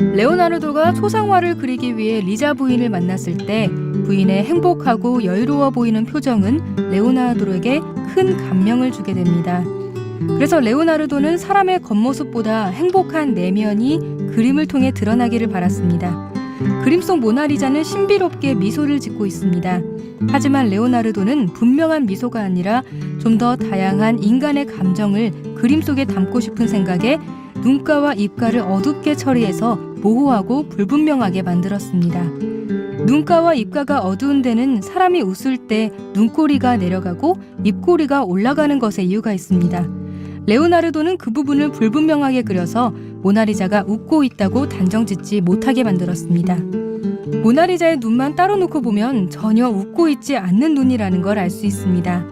레오나르도가 초상화를 그리기 위해 리자 부인을 만났을 때 부인의 행복하고 여유로워 보이는 표정은 레오나르도에게 큰 감명을 주게 됩니다. 그래서 레오나르도는 사람의 겉모습보다 행복한 내면이 그림을 통해 드러나기를 바랐습니다. 그림 속 모나리자는 신비롭게 미소를 짓고 있습니다. 하지만 레오나르도는 분명한 미소가 아니라 좀 더 다양한 인간의 감정을 그림 속에 담고 싶은 생각에 눈가와 입가를 어둡게 처리해서 모호하고 불분명하게 만들었습니다. 눈가와 입가가 어두운 데는 사람이 웃을 때 눈꼬리가 내려가고 입꼬리가 올라가는 것에 이유가 있습니다. 레오나르도는 그 부분을 불분명하게 그려서 모나리자가 웃고 있다고 단정짓지 못하게 만들었습니다. 모나리자의 눈만 따로 놓고 보면 전혀 웃고 있지 않는 눈이라는 걸 알 수 있습니다.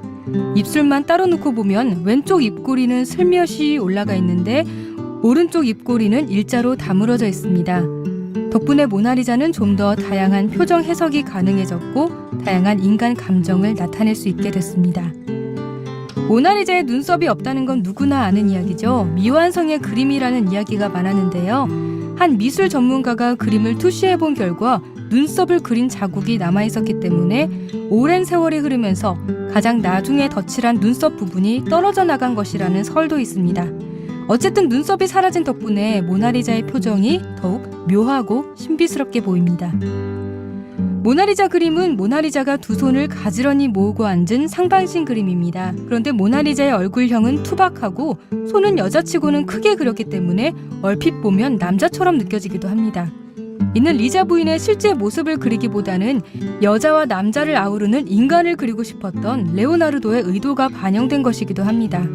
입술만 따로 놓고 보면 왼쪽 입꼬리는 슬며시 올라가 있는데 오른쪽 입꼬리는 일자로 다물어져 있습니다. 덕분에 모나리자는 좀 더 다양한 표정 해석이 가능해졌고 다양한 인간 감정을 나타낼 수 있게 됐습니다. 모나리자의 눈썹이 없다는 건 누구나 아는 이야기죠. 미완성의 그림이라는 이야기가 많았는데요. 한 미술 전문가가 그림을 투시해 본 결과 눈썹을 그린 자국이 남아 있었기 때문에 오랜 세월이 흐르면서 가장 나중에 덧칠한 눈썹 부분이 떨어져 나간 것이라는 설도 있습니다. 어쨌든 눈썹이 사라진 덕분에 모나리자의 표정이 더욱 묘하고 신비스럽게 보입니다. 모나리자 그림은 모나리자가 두 손을 가지런히 모으고 앉은 상반신 그림입니다. 그런데 모나리자의 얼굴형은 투박하고 손은 여자치고는 크게 그렸기 때문에 얼핏 보면 남자처럼 느껴지기도 합니다. 이는 리자 부인의 실제 모습을 그리기보다는 여자와 남자를 아우르는 인간을 그리고 싶었던 레오나르도의 의도가 반영된 것이기도 합니다.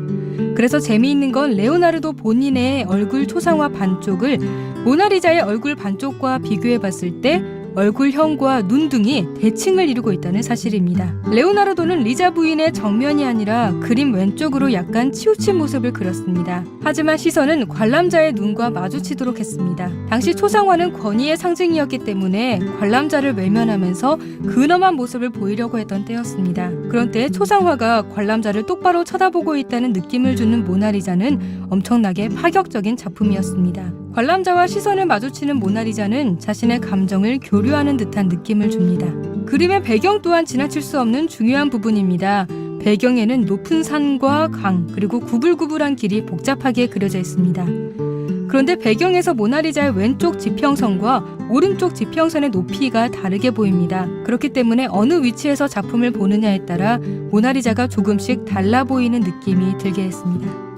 그래서 재미있는 건 레오나르도 본인의 얼굴 초상화 반쪽을 모나리자의 얼굴 반쪽과 비교해 봤을 때 얼굴형과 눈 등이 대칭을 이루고 있다는 사실입니다. 레오나르도는 리자 부인의 정면이 아니라 그림 왼쪽으로 약간 치우친 모습을 그렸습니다. 하지만 시선은 관람자의 눈과 마주치도록 했습니다. 당시 초상화는 권위의 상징이었기 때문에 관람자를 외면하면서 근엄한 모습을 보이려고 했던 때였습니다. 그런데 초상화가 관람자를 똑바로 쳐다보고 있다는 느낌을 주는 모나리자는 엄청나게 파격적인 작품이었습니다. 관람자와 시선을 마주치는 모나리자는 자신의 감정을 교류하는 듯한 느낌을 줍니다. 그림의 배경 또한 지나칠 수 없는 중요한 부분입니다. 배경에는 높은 산과 강, 그리고 구불구불한 길이 복잡하게 그려져 있습니다. 그런데 배경에서 모나리자의 왼쪽 지평선과 오른쪽 지평선의 높이가 다르게 보입니다. 그렇기 때문에 어느 위치에서 작품을 보느냐에 따라 모나리자가 조금씩 달라 보이는 느낌이 들게 했습니다.